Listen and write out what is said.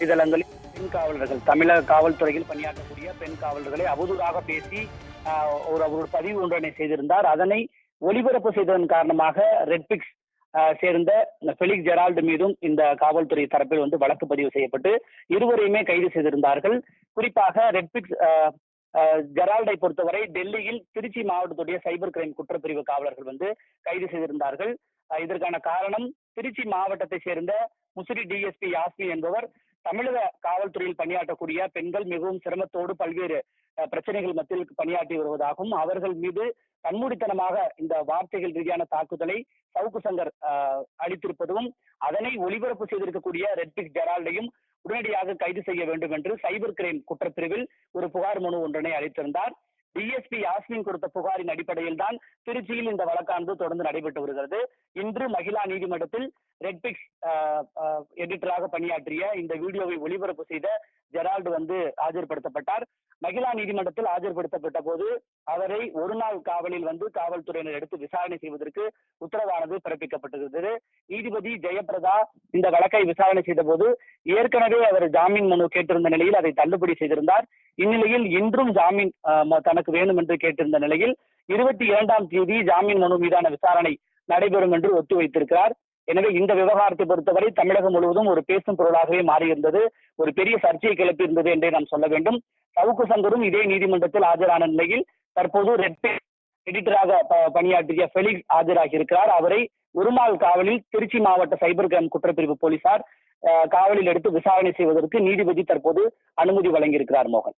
இதழங்களில் பெண் காவலர்கள் தமிழக காவல்துறையில் பணியாற்றக்கூடிய பெண் காவலர்களை அவதூறாக பேசி ஆஹ், ஒரு அவரோட பதிவு ஒன்றனை செய்திருந்தார். அதனை ஒளிபரப்பு செய்ததன் காரணமாக ரெட்பிக்ஸ் ஆஹ், சேர்ந்த பெலிக் ஜெரால்டு மீதும் இந்த காவல்துறை தரப்பில் வந்து வழக்கு பதிவு செய்யப்பட்டு இருவரையுமே கைது செய்திருந்தார்கள். குறிப்பாக ரெட்பிக்ஸ் ஆஹ், ஜெரால்டை பொறுத்தவரை டெல்லியில் திருச்சி மாவட்டத்துடைய சைபர் கிரைம் குற்றப்பிரிவு காவலர்கள் வந்து கைது செய்திருந்தார்கள். இதற்கான காரணம் திருச்சி மாவட்டத்தை சேர்ந்த முசிறி டிஎஸ்பி யாஸ்மி என்பவர் தமிழக காவல்துறையில் பணியாற்றக்கூடிய பெண்கள் மிகவும் சிரமத்தோடு பல்வேறு பிரச்சனைகள் மத்தியில் பணியாற்றி வருவதாகவும் அவர்கள் மீது கண்மூடித்தனமாக இந்த வார்த்தைகள் ரீதியான தாக்குதலை சவுக்கு சங்கர் அளித்திருப்பதும் அதனை ஒளிபரப்பு செய்திருக்கக்கூடிய ரெட்பிக் ஜெரால்டையும் உடனடியாக கைது செய்ய வேண்டும் என்று சைபர் கிரைம் குற்றப்பிரிவில் ஒரு புகார் மனு ஒன்றினை அளித்திருந்தார். டிஎஸ்பி யாஸ்மின் கொடுத்த புகாரின் அடிப்படையில் தான் திருச்சியில் இந்த வழக்கானது தொடர்ந்து நடைபெற்று வருகிறது. இன்று மகிழா நீதிமன்றத்தில் ரெட்பிக்ஸ் எடிட்டராக பணியாற்றிய இந்த வீடியோவை ஒளிபரப்பு செய்த ஜெரால்டு வந்து ஆஜர்படுத்தப்பட்டார். மகிழா நீதிமன்றத்தில் ஆஜர்படுத்தப்பட்ட போது அவரை ஒரு நாள் காவலில் வந்து காவல்துறையினர் எடுத்து விசாரணை செய்வதற்கு உத்தரவானது பிறப்பிக்கப்பட்டிருந்தது. நீதிபதி ஜெயபிரதா இந்த வழக்கை விசாரணை செய்த போது ஏற்கனவே அவர் ஜாமீன் மனு கேட்டிருந்த நிலையில் அதை தள்ளுபடி செய்திருந்தார். இந்நிலையில் இன்றும் ஜாமீன் தனக்கு வேண்டும் என்று கேட்டிருந்த நிலையில் இருபத்தி இரண்டாம் தேதி ஜாமீன் மனு மீதான விசாரணை நடைபெறும் என்று ஒத்தி வைத்திருக்கிறார் எனவே இந்த விவகாரத்தை பொறுத்தவரை தமிழகம் முழுவதும் ஒரு பேசும் பொருளாகவே மாறியிருந்தது. ஒரு பெரிய சர்ச்சையை கிளப்பி இருந்தது என்றே நாம் சொல்ல வேண்டும். சவுக்கு சங்கரும் இதே நீதிமன்றத்தில் ஆஜரான நிலையில் தற்போது ரெட் எடிட்டராக பணியாற்றிய ஃபெலிக்ஸ் ஆஜராகி இருக்கிறார் அவரை ஒரு நாள் காவலில் திருச்சி மாவட்ட சைபர் கிரைம் குற்றப்பிரிவு போலீசார் அஹ், காவலில் எடுத்து விசாரணை செய்வதற்கு நீதிபதி தற்போது அனுமதி வழங்கியிருக்கிறார் மோகன்.